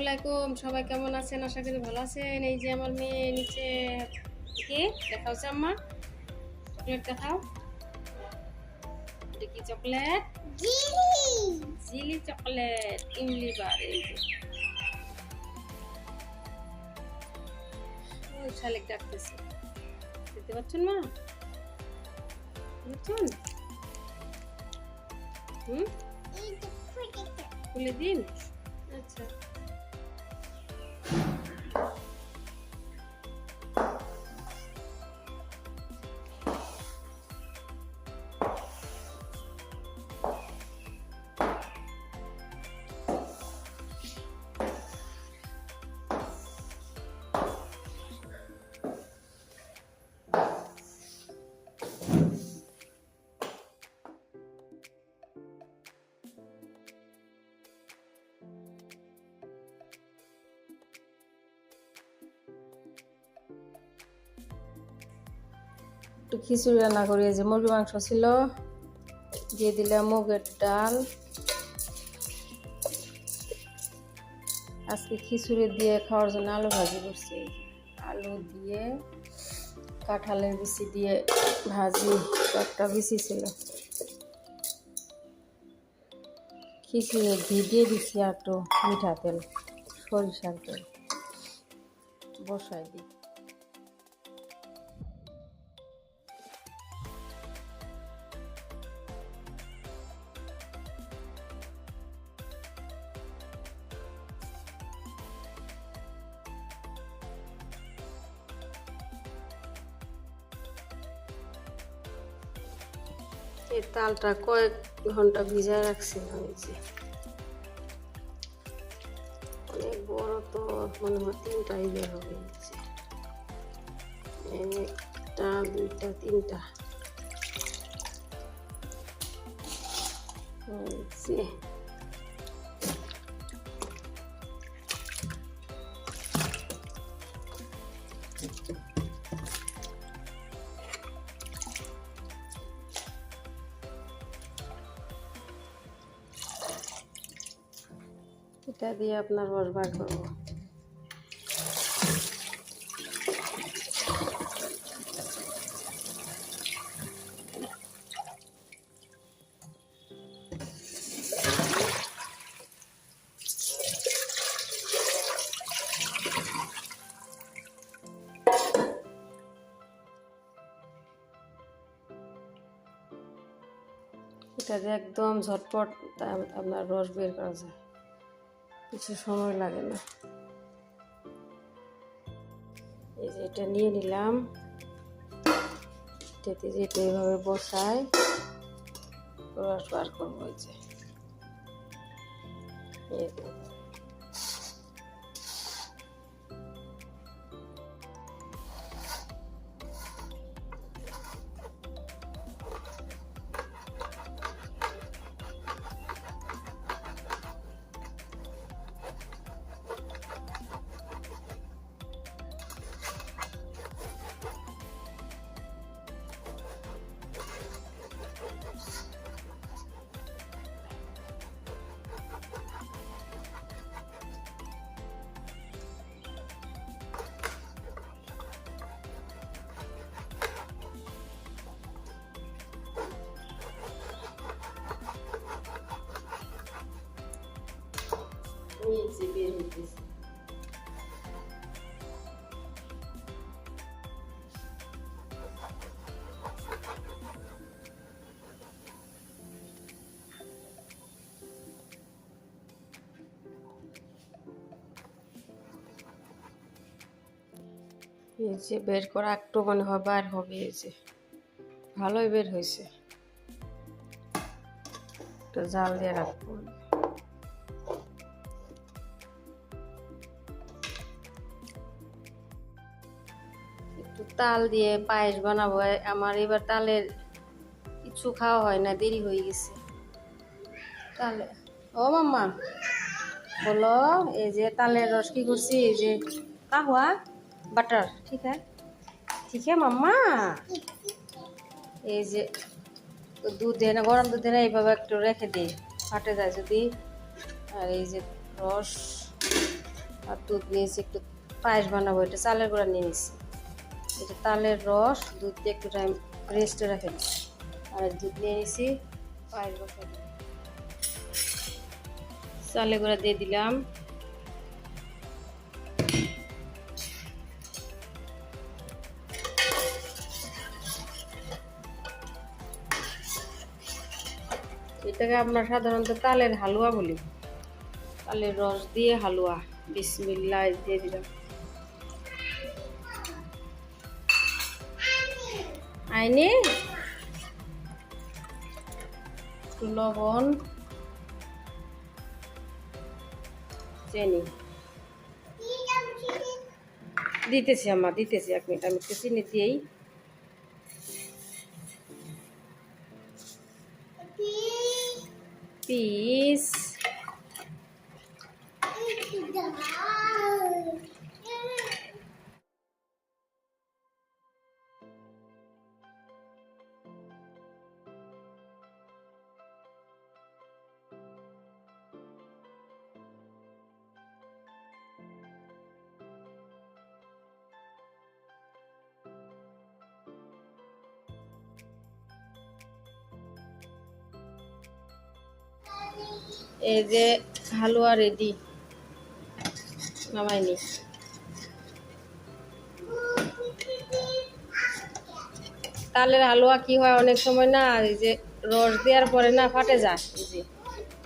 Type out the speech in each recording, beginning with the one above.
আলাইকুম। সবাই কেমন আছেন? আশা করি ভালো আছেন। এই যে আমার মেয়ে নিচে কি দেখাও আম্মা। চকলেট দেখাও। কি চকলেট। জিলি চকলেট ইমলি বার এই যে। শালিক ডাকতেছে। দেখতে পাচ্ছেন মা? বুঝছেন হুম? খুলে দিন। আচ্ছা। একটু খিচুড়ি রান্না করি যে মুরগি মাংস ছিল। দিয়ে দিলাম মুগের ডাল। আজকে খিচুড়ি দিয়ে খাওয়ার জন্য আলু ভাজি করছি। আলু দিয়ে কাঁঠালের বিচি দিয়ে ভাজি একটা বিচি ছিল। খিচুড়ি ঘি দিয়ে দিচ্ছি আর একটু মিঠা তেল, সরিষার তেল। বসাই দিই। এই তালটা কয়েক ঘণ্টা ভিজায় রাখছিলাম এই যে অনেক বড় তো মনে হয় তিনটাই বের হবে। একটা, দুইটা, তিনটা এই যে। এটা দিয়ে আপনার রস বার করব। এটা একদম ঝটপট আপনার রস বের করা যায়। কিছু সময় লাগে না। এই যে এটা নিয়ে নিলাম। যেতে যেতে এইভাবে বসাই রস বার করব এই যে। এই যে বের করা একটু মনে হয় বার হবে, এই যে। ভালোই বের হয়েছে। একটু জাল দিয়ে রাখব। তাল দিয়ে পায়েস বানাবো। আমার এবার তালের কিছু খাওয়া হয় না, দেরি হয়ে গেছে। তাহলে ও মাম্মা, বলো, এই যে তালের রস কি করছি, এই যে কাহুয়া, বাটার, ঠিক আছে? ঠিক আছে মাম্মা? এই যে দুধে না গরম দুধে না এইভাবে একটু রেখে দিই। ফাটে যায় যদি। আর এই যে রস আর দুধ নিয়েছি একটু পায়েস বানাবো, এটা চালের গুঁড়া নিয়ে নিয়েছি এটা তালের রস, দুধ দিয়ে একটু রেস্টে রেখে আর দুধ নিয়ে নিয়েছি পায়েস বসাই দিলাম। চালের গুঁড়া দিয়ে দিলাম। এটাকে আমরা সাধারণত তালের হালুয়া বলি। তালের রস দিয়ে হালুয়া, বিসমিল্লাহ দিয়ে দিলাম। আইনে। লবণ। চিনি। দিতেছি আমার দিতেছি এক মিনিট। আমি একটু চিনি দিয়েই। পিস এই যে হালুয়া রেডি নামাইনি। তালের হালুয়া কি হয় অনেক সময় না, এই যে রস দেওয়ার পরে না ফাটে যায় যে।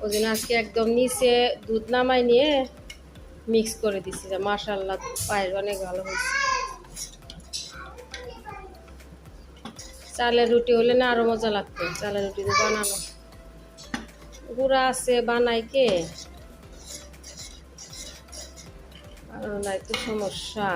ওই জন্য আজকে একদম নিচে দুধ নামাই নিয়ে মিক্স করে দিচ্ছি মাসাল্লাহ পায়েস অনেক ভালো হয়েছে। চালের রুটি হলে না আরও মজা লাগতো, চালের রুটি দিয়ে বানানো। গুঁড়া আছে বানাই কে? আর নাই তো সমস্যা।